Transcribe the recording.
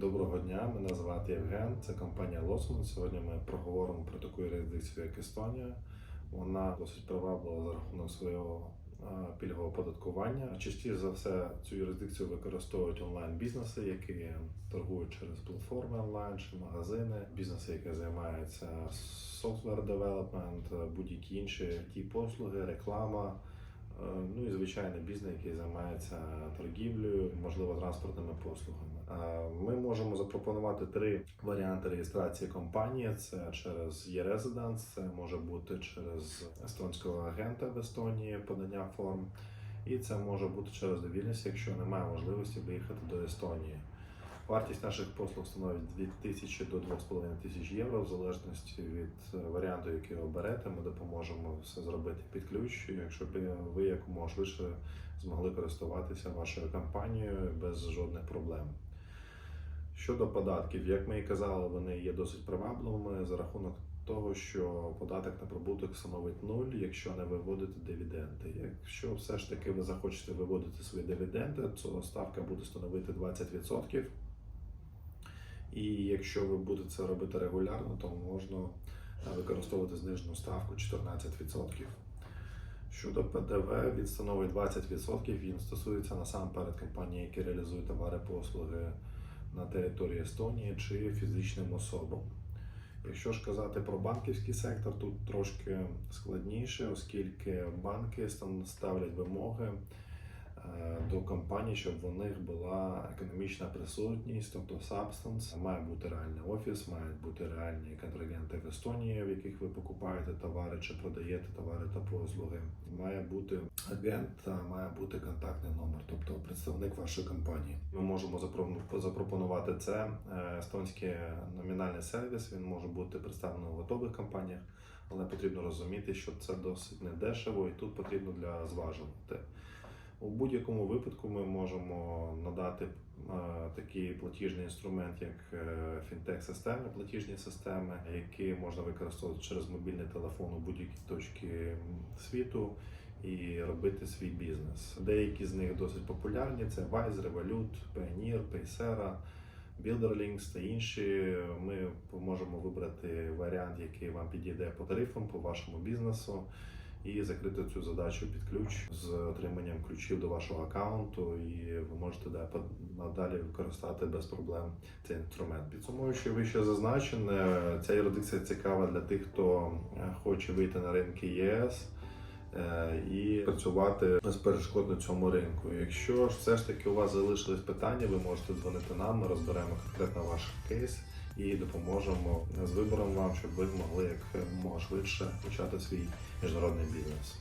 Доброго дня, мене звати Євген. Це компанія Лосман. Сьогодні ми проговоримо про таку юрисдикцію, як Естонія. Вона досить приваблива за рахунок свого пільгового оподаткування. Частіше за все цю юрисдикцію використовують онлайн-бізнеси, які торгують через платформи онлайн чи магазини, бізнеси, які займаються software development, будь-які інші ті послуги, реклама. Е, Ну і звичайний бізнес, який займається торгівлею, можливо, транспортними послугами. Е, Ми можемо запропонувати три варіанти реєстрації компанії: це через e-Residence, це може бути через естонського агента в Естонії подання форм, і це може бути через довільність, якщо немає можливості виїхати до Естонії. Вартість наших послуг становить від 1000 до 2500 тисяч євро, в залежності від е, варіанту, який оберете. Ми допоможемо все зробити під ключ, якщо б ви якомога швидше змогли користуватися вашою компанією без жодних проблем. Щодо податків, як ми і казали, вони є досить привабливими за рахунок того, що податок на прибуток становить нуль, якщо не виводити дивіденди. Якщо все ж таки ви захочете виводити свої дивіденди, то ставка буде становити 20%. І якщо ви будете це робити регулярно, то можна е, використовувати знижену ставку 14%. Щодо ПДВ, він становить 20%. Він стосується насамперед компаній, які реалізують товари послуги на території Естонії чи фізичним особам. Якщо ж казати про банківський сектор, тут трошки складніше, оскільки банки ставлять вимоги до компаній, щоб в них була економічна присутність, тобто substance. Має бути реальний офіс, мають бути реальні контрагенти в Естонії, в яких ви покупаєте товари чи продаєте товари та послуги. Має бути агент, має бути контактний номер, тобто представник вашої компанії. Ми можемо запро- запропонувати це. Е, Естонський номінальний сервіс він може бути представлений у готових компаніях, але потрібно розуміти, що це досить недешево, і тут потрібно для зважувати. У будь-якому випадку ми можемо надати е, такий платіжний інструмент, як е, фінтех-системи, платіжні системи, які можна використовувати через мобільний телефон у будь-якій точці світу і робити свій бізнес. Деякі з них досить популярні: це Wise, Revolut, Payoneer, Paysera, Builderlinks та інші. Ми можемо вибрати варіант, який вам підійде по тарифам, по вашому бізнесу і закрити цю задачу під ключ з отриманням ключів до вашого аккаунту, і ви можете надалі використати без проблем цей інструмент. Підсумуючи вище зазначене, ця юрисдикція цікава для тих, хто е, хоче вийти на ринки ЄС. е, І працювати без перешкод на цьому ринку. Якщо ж все ж таки у вас залишились питання, ви можете дзвонити нам, ми розберемо конкретно ваш кейс і допоможемо з вибором вам, щоб ви могли як можна швидше почати свій міжнародний бізнес.